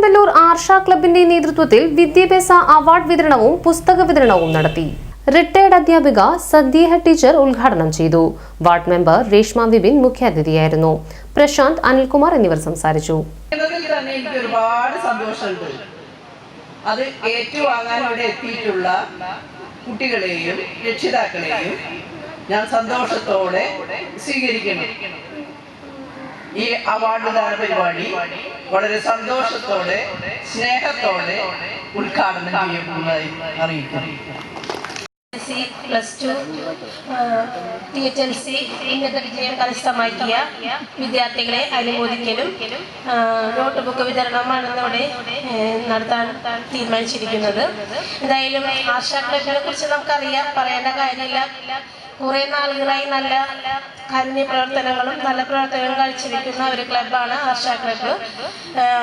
കൊടുങ്ങല്ലൂർ ആർഷ ക്ലബിന്റെ നേതൃത്വത്തിൽ വിദ്യാഭ്യാസ അവാർഡ് വിതരണവും പുസ്തക വിതരണവും നടത്തി. റിട്ടയർഡ് അധ്യാപിക സദ്യേഹ ടീച്ചർ ഉദ്ഘാടനം ചെയ്തു. വാർഡ് മെമ്പർ രേഷ്മ വിപിൻ മുഖ്യാതിഥിയായിരുന്നു. പ്രശാന്ത് അനിൽകുമാർ എന്നിവർ സംസാരിച്ചു. ഒരുപാട് സന്തോഷമുണ്ട്. അത് ഏറ്റുവാങ്ങാൻ എത്തിയിട്ടുള്ള കുട്ടികളെയും രക്ഷിതാക്കളെയും ഞാൻ സന്തോഷത്തോടെ സ്വീകരിക്കണം ഈ അവാർഡ് ദാന പരിപാടി വളരെ സന്തോഷത്തോടെ സ്നേഹത്തോടെ ഉദ്ഘാടനം ചെയ്യപ്പെടുന്നതായി അറിയിക്കുന്നു. Plus two T H L C ഉന്നത വിജയം കരസ്ഥമാക്കിയ വിദ്യാർത്ഥികളെ അനുമോദിക്കലും നോട്ട് ബുക്ക് വിതരണമാണ് ഇന്നിവിടെ നടത്താൻ തീരുമാനിച്ചിരിക്കുന്നത്. എന്തായാലും ആശാ കുറിച്ച് നമുക്കറിയാം പറയേണ്ട കാര്യമില്ല. കുറേ നാളുകളായി നല്ല കാരുണ്യ പ്രവർത്തനങ്ങളും നല്ല പ്രവർത്തനങ്ങളും കാഴ്ചവെക്കുന്ന ഒരു ക്ലബ്ബാണ് ആശാ ക്ലബ്ബ്.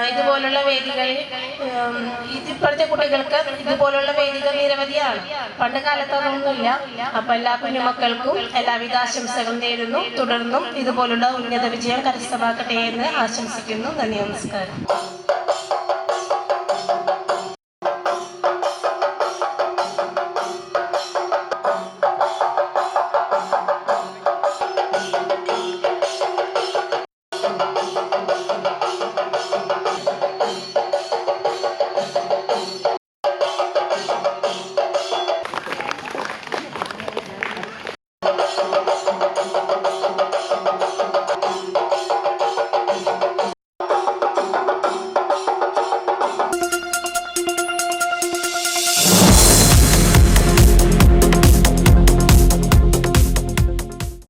ഇതുപോലുള്ള വേദികളിൽ ഇപ്പോഴത്തെ കുട്ടികൾക്ക് ഇതുപോലുള്ള വേദികൾ നിരവധിയാണ്. പണ്ട് കാലത്തൊന്നുമില്ല അപ്പൊ എല്ലാ കുഞ്ഞുമക്കൾക്കും എല്ലാവിധ ആശംസകളും നേരുന്നു. തുടർന്നും ഇതുപോലുള്ള ഉന്നത വിജയം കരസ്ഥമാക്കട്ടെ എന്ന് ആശംസിക്കുന്നു. നന്ദി നമസ്കാരം.